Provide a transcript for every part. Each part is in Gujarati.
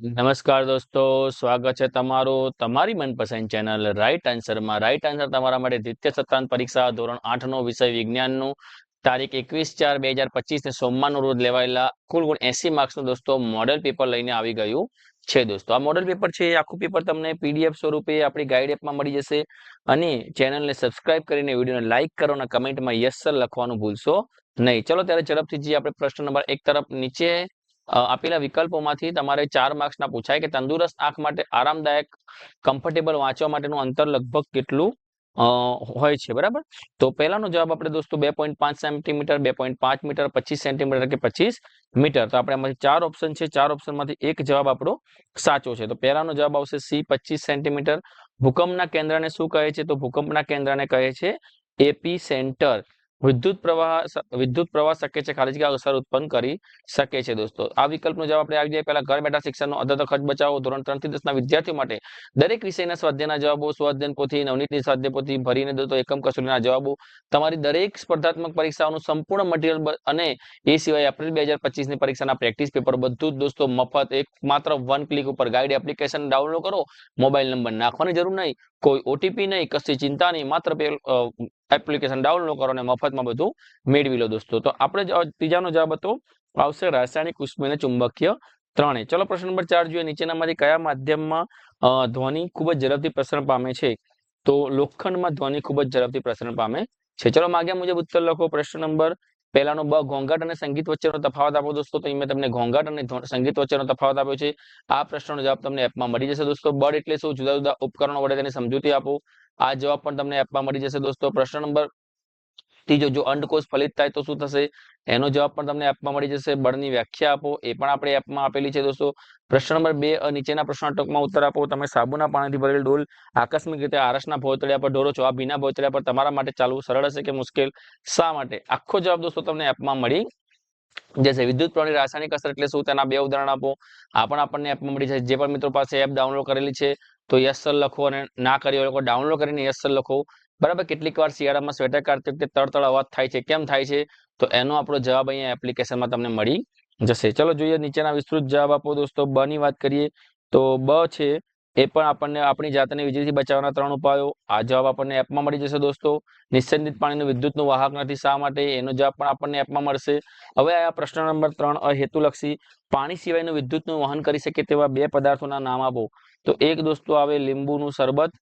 નમસ્કાર દોસ્તો, સ્વાગત છે તમારું તમારી મનપસંદ ચેનલ રાઈટ આન્સરમાં રાઈટ આન્સર તમારા માટે દ્વિતીય સત્રાંત પરીક્ષા ધોરણ આઠ નો વિષય વિજ્ઞાનનું. તારીખ એકવીસ ચાર બે હજાર પચીસ ને સોમવારનું રોજ લેવાયેલા કુલ ગુણ એસી માર્ક્સનું દોસ્તો મોડેલ પેપર લઈને આવી ગયું છે દોસ્તો. આ મોડેલ પેપર છે આખું પેપર તમને પીડીએફ સ્વરૂપે આપણી ગાઈડ એપમાં મળી જશે. અને ચેનલને સબસ્ક્રાઇબ કરીને વિડીયોને લાઇક કરો અને કમેન્ટમાં યસ સર લખવાનું ભૂલશો નહીં. ચલો ત્યારે ઝડપથી જે આપણે પ્રશ્ન નંબર એક તરફ. નીચે આપેલા વિકલ્પોમાંથી તમારે ચાર માર્ક્સના પૂછાય કે તંદુરસ્ત આંખ માટે આરામદાયક, કમ્ફર્ટેબલ વાંચવા માટેનું અંતર લગભગ કેટલું હોય છે, બરાબર? તો પહેલાનો જવાબ આપણે દોસ્તો બે પોઈન્ટ પાંચ સેન્ટીમીટર, બે પોઈન્ટ પાંચ મીટર, પચીસ સેન્ટીમીટર કે પચીસ મીટર. તો આપણે એમાંથી ચાર ઓપ્શન છે, ચાર ઓપ્શનમાંથી એક જવાબ આપણો સાચો છે. તો પહેલાનો જવાબ આવશે સી, પચીસ સેન્ટીમીટર. ભૂકંપના કેન્દ્રને શું કહે છે? તો ભૂકંપના કેન્દ્રને કહે છે એપી સેન્ટર વિદ્યુત પ્રવાહ વિદ્યુત પ્રવાહ શકે છે ખાલી અસર ઉત્પન્ન કરી શકે છે દોસ્તો. આ વિકલ્પનો જવાબ આપણે આવી જાય પહેલા ઘર બેઠા શિક્ષણનો અધતો ખર્ચ બચાવો. ધોરણ ત્રણથી દસના વિદ્યાર્થીઓ માટે દરેક વિષયના સ્વાધ્યાયના જવાબો, સ્વાધ્યાયન પોથી, નવનીતની સ્વાધ્યાય પોથી ભરીને દોસ્તો એકમ કસોટીના જવાબો. તમારી દરેક સ્પર્ધાત્મક પરીક્ષાઓનું સંપૂર્ણ મટીરિયલ અને એ સિવાય એપ્રિલ બે હજાર પચીસની પરીક્ષાના પ્રેક્ટિસ પેપર બધું જ દોસ્તો મફત, એક માત્ર વન ક્લિક ઉપર ગાઈડ એપ્લિકેશન ડાઉનલોડ કરો, મોબાઈલ નંબર નાખવાની જરૂર નહીં, કોઈ ઓટીપી નહીં, કશી ચિંતા નહીં, માત્ર એપ્લિકેશન ડાઉનલોડ કરો અને મફતમાં બધું મેળવી લો દોસ્તો. તો આપણે ત્રીજાનો જવાબ હતો, આવશે રાસાયણિક ઉષ્મીય ચુંબકીય ત્રણે ચલો પ્રશ્ન નંબર ચાર જોઈએ. નીચેનામાંથી કયા માધ્યમમાં ધ્વનિ ખૂબ જ ઝડપથી પ્રસરણ પામે છે? તો લોખંડમાં ધ્વનિ ખૂબ જ ઝડપથી પ્રસરણ પામે છે. ચલો માગ્યા મુજબ ઉત્તર લખો. પ્રશ્ન નંબર પહેલાનો બ ઘોંઘાટ અને સંગીત વચ્ચેનો તફાવત આપો દોસ્તો, તો મેં તમને ઘોંઘાટ અને સંગીત વચ્ચેનો તફાવત આપ્યો છે. આ પ્રશ્નનો જવાબ તમને એપમાં મળી જશે દોસ્તો. બળ એટલે શું? જુદા જુદા ઉપકરણો વડે તેની સમજૂતી આપો. આ જવાબ પણ તમને એપમાં મળી જશે દોસ્તો. પ્રશ્ન નંબર ત્રીજો જો અંડકોષ ફલિત થાય તો શું થશે? એનો જવાબ પણ તમને એપમાં મળી જશે. બળની વ્યાખ્યા આપો. એ પણ આપણે એપમાં આપેલી છે દોસ્તો. પ્રશ્ન નંબર બે નીચેના પ્રશ્ન ટૂંકમાં ઉત્તર આપો. તમે સાબુના પાણીથી ભરેલ ડોલ આકસ્મિક રીતે આરસના ભોતળિયા પર ઢોરો છો. આ ભીના ભોતળિયા પર તમારા માટે ચાલવું સરળ હશે કે મુશ્કેલ? શા માટે? આખો જવાબ દોસ્તો તમને એપમાં મળી જશે. વિદ્યુત પ્રવાહની રાસાયણિક અસર એટલે શું? તેના બે ઉદાહરણ આપો. આ પણ આપણને એપમાં મળી જશે. જે પણ મિત્રો પાસે એપ ડાઉનલોડ કરેલી છે, તો યસ સર લખો અને ના કરી લોકો ડાઉનલોડ કરીને યસ સર લખો. બરાબર? કેટલીક વાર શિયાળામાં સ્વેટર કાઢતી વખતે તળતળ અવાજ થાય છે. કેમ થાય છે? તો એનો આપણો જવાબ અહીંયા એપ્લિકેશનમાં તમને મળી જશે. ચલો જોઈએ નીચેના વિસ્તૃત જવાબ આપો દોસ્તો. બ ની વાત કરીએ તો બ છે એ પણ આપણને આપણી જાતને વીજળીથી બચાવવાના ત્રણ ઉપાયો. આ જવાબ આપણને એપમાં મળી જશે દોસ્તો. નિસ્સંદિત પાણીનું વિદ્યુતનું વાહક નથી. શા માટે? એનો જવાબ પણ આપણને એપમાં મળશે. હવે આ પ્રશ્ન નંબર ત્રણ હેતુલક્ષી પાણી સિવાયનું વિદ્યુતનું વહન કરી શકે તેવા બે પદાર્થોના નામ આપો. તો એક દોસ્તો આવે લીંબુનું શરબત.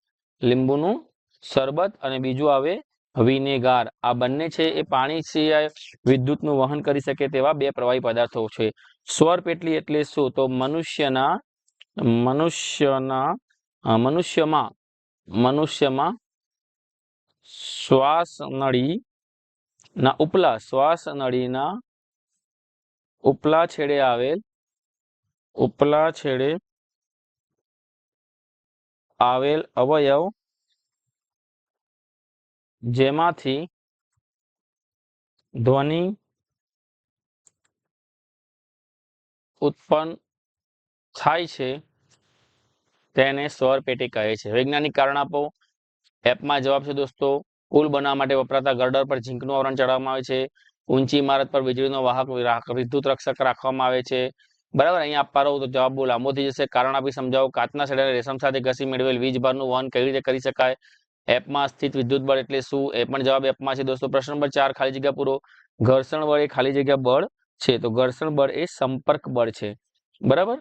લીંબુનું શરબત અને બીજું આવે વિનેગાર. આ બંને છે એ પાણી સિવાય વિદ્યુતનું વહન કરી શકે તેવા બે પ્રવાહી પદાર્થો છે. સ્વર પેટલી એટલે શું? તો મનુષ્યના મનુષ્યના મનુષ્યમાં મનુષ્યમાં શ્વાસ નળી ના ઉપલા શ્વાસ નળીના ઉપલા છેડે આવેલ, ઉપલા છેડે આવેલ અવયવ જેમાંથી ધ્વનિ ઉત્પન્ન થાય છે તેને સ્વર પેટી કહે છે. વૈજ્ઞાનિક કારણ આપો, એપમાં જવાબ છે દોસ્તો પુલ બનાવવા માટે વપરાતા ગર્ડર પર ઝીંકનું આવરણ ચડાવવામાં આવે છે, ઊંચી ઇમારત પર વીજળીનો વાહક વિદ્યુત રક્ષક રાખવામાં આવે છે. બરાબર, અહીંયા આપવા રહું તો જવાબ બહુ લાંબો થઈ જશે. કારણ આપી સમજાવો. કાચના છેડાને રેશમ સાથે ઘસી મેળવેલ વીજ ભારનું વહન કેવી રીતે કરી શકાય? એપમાં સ્થિત વિદ્યુત બળ એટલે શું? એ પણ જવાબ એપમાં છે દોસ્તો. પ્રશ્ન નંબર ચાર, ખાલી જગ્યા પૂરો. ઘર્ષણ બળ એ ખાલી જગ્યા બળ છે. તો ઘર્ષણ બળ એ સંપર્ક બળ છે. બરાબર?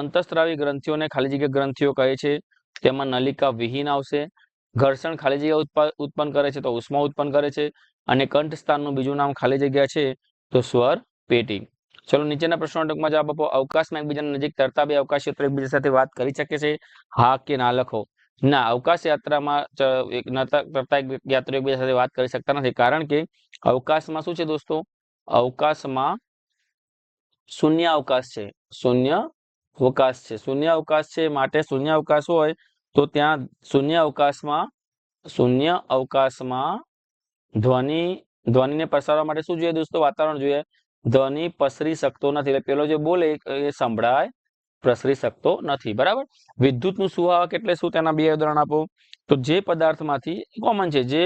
અંતસ્ત્રાવી ગ્રંથિઓને ખાલી જગ્યા ગ્રંથિઓ કહે છે. તેમાં નલિકા વિહીન આવશે. ઘર્ષણ ખાલી જગ્યા ઉત્પન્ન કરે છે તો ઉષ્મા ઉત્પન્ન કરે છે. અને કંઠસ્થાનનું બીજું નામ ખાલી જગ્યા છે તો સ્વર પેટી. ચલો, નીચેના પ્રશ્નો ટૂંકમાં જવાબ આપો. અવકાશમાં એકબીજાના નજીક તરતા બે અવકાશ ક્ષેત્રો એકબીજા સાથે વાત કરી શકે છે. હા કે ના લખો. ના, અવકાશ યાત્રામાં કરતા યાત્રીઓ એકબીજા સાથે વાત કરી શકતા નથી. કારણ કે અવકાશમાં શું છે દોસ્તો? અવકાશમાં શૂન્ય અવકાશ છે. શૂન્ય અવકાશ છે. શૂન્ય અવકાશ છે માટે શૂન્ય અવકાશ હોય તો ત્યાં શૂન્ય અવકાશમાં શૂન્ય અવકાશમાં ધ્વનિ, ધ્વનિને પ્રસારવા માટે શું જોઈએ દોસ્તો? વાતાવરણ જોઈએ. ધ્વનિ પસરી શકતો નથી. એટલે પેલો જે બોલે એ સંભળાય પ્રસરી શકતો નથી, બરાબર? વિદ્યુતનું સુવાહક એટલે શું? તેના બે ઉદાહરણ આપો. તો જે પદાર્થમાંથી કોમન છે, જે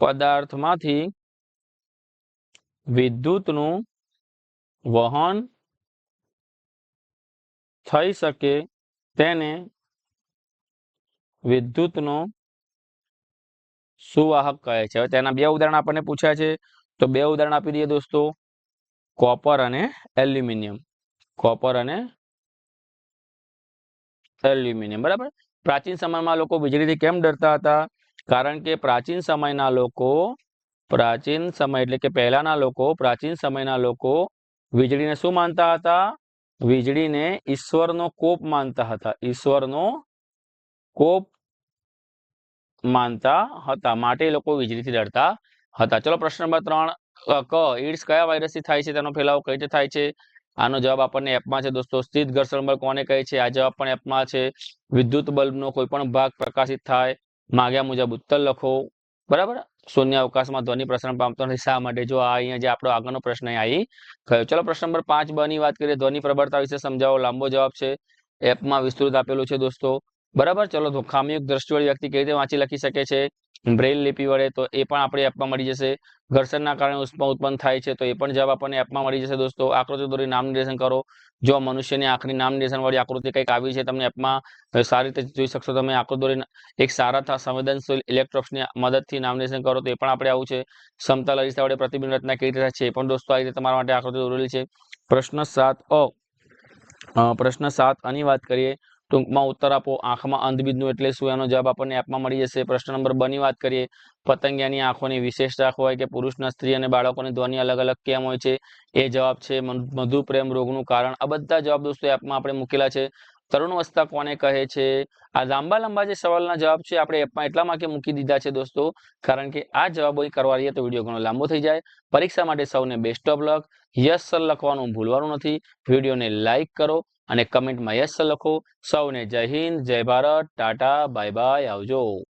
પદાર્થમાંથી વિદ્યુતનું વહન થઈ શકે, તેને વિદ્યુતનો સુવાહક કહે છે. હવે તેના બે ઉદાહરણ આપણને પૂછ્યા છે. તો બે ઉદાહરણ આપી દઈએ દોસ્તો. કોપર અને એલ્યુમિનિયમ. કોપર અને એલ્યુમિનિયમ, બરાબર? પ્રાચીન સમયમાં લોકો વીજળીથી કેમ ડરતા હતા? કારણ કે પ્રાચીન સમયના લોકો, પ્રાચીન સમય એટલે કે પહેલાના લોકો, પ્રાચીન સમયના લોકો વીજળીને શું માનતા હતા? વીજળીને ઈશ્વરનો કોપ માનતા હતા. ઈશ્વરનો કોપ માનતા હતા. માટે લોકો વીજળીથી ડરતા હતા. ચલો પ્રશ્ન નંબર ત્રણ, ક એડ્સ કયા વાયરસથી થાય છે? તેનો ફેલાવો કઈ રીતે થાય છે? આનો જવાબ આપણને એપમાં છે દોસ્તો. સ્થિત ઘર્ષણ બળ કોને કહે છે? આ જવાબ પણ એપમાં છે. વિદ્યુત બલ્બનો કોઈ પણ ભાગ પ્રકાશિત થાય, માગ્યા મુજબ ઉત્તર લખો. બરાબર? શૂન્ય અવકાશમાં ધ્વનિ પ્રસરણ પામતો નથી. શા માટે? જો આ અહીંયા જે આપણો આગળનો પ્રશ્ન આવી ગયો. ચલો, પ્રશ્ન નંબર પાંચ બ ની વાત કરીએ. ધ્વનિ પ્રબળતા વિશે સમજાવો. લાંબો જવાબ છે. એપમાં વિસ્તૃત આપેલું છે દોસ્તો. બરાબર? ચલો તો ખામીયુક્ત દ્રષ્ટિવાળી વ્યક્તિ કેવી રીતે વાંચી લખી શકે છે? બ્રેલ લિપિ વડે તો એ પણ આપણે એપમાં મળી જશે. ઘર્ષણના કારણે ઉષ્મા ઉત્પન્ન થાય છે તો એ પણ જવાબ આપણને એપમાં મળી જશે દોસ્તો. આકૃતિ દોરી નામ નિર્દેશન કરો. જો મનુષ્યની આંખની નામ નિર્દેશન વાળી આકૃતિ કંઈક આવી છે તમને એપમાં સારી રીતે જોઈ શકશો તમે. આકૃતિ દોરી એક સારા સંવેદનશીલ ઇલેક્ટ્રોક્સની મદદથી નામ નિર્દેશન કરો તો એ પણ આપણે આવું છે. સમતા અરીસા વડે પ્રતિબિંબ રચના કેવી રીતે છે એ પણ દોસ્તો આ રીતે તમારા માટે આકૃતિ દોરેલી છે. પ્રશ્ન સાત અ, પ્રશ્ન સાત આની વાત કરીએ. ટૂંકમાં ઉત્તર આપો. આંખમાં અંધબીજનું એટલે શું? એનો જવાબ આપણને એપમાં મળી જશે. પ્રશ્ન નંબર બની વાત કરીએ. પતંગિયાની આંખોની વિશેષતા હોય કે પુરુષના સ્ત્રી અને બાળકોની ધ્વનિ અલગ અલગ કેમ હોય છે? એ જવાબ છે મધુ મધુપ્રેમ રોગનું કારણ. આ બધા જવાબ દોસ્તો એપમાં આપણે મૂકેલા છે. તરુણ વસ્તા કોને કહે છે? આ લાંબા લાંબા જે સવાલના જવાબ છે આપણે એપમાં એટલા માટે મૂકી દીધા છે દોસ્તો. કારણ કે આ જવાબો કરવા રહીએ તો વીડિયો ઘણો લાંબો થઈ જાય. પરીક્ષા માટે સૌને best of luck yes sir લખવાનું ભૂલવાનું નથી. વિડીયોને લાઇક કરો. અને કમેન્ટમાં યસ લખો. સૌને જય હિન્દ જય ભારત ટાટા બાય બાય આવજો.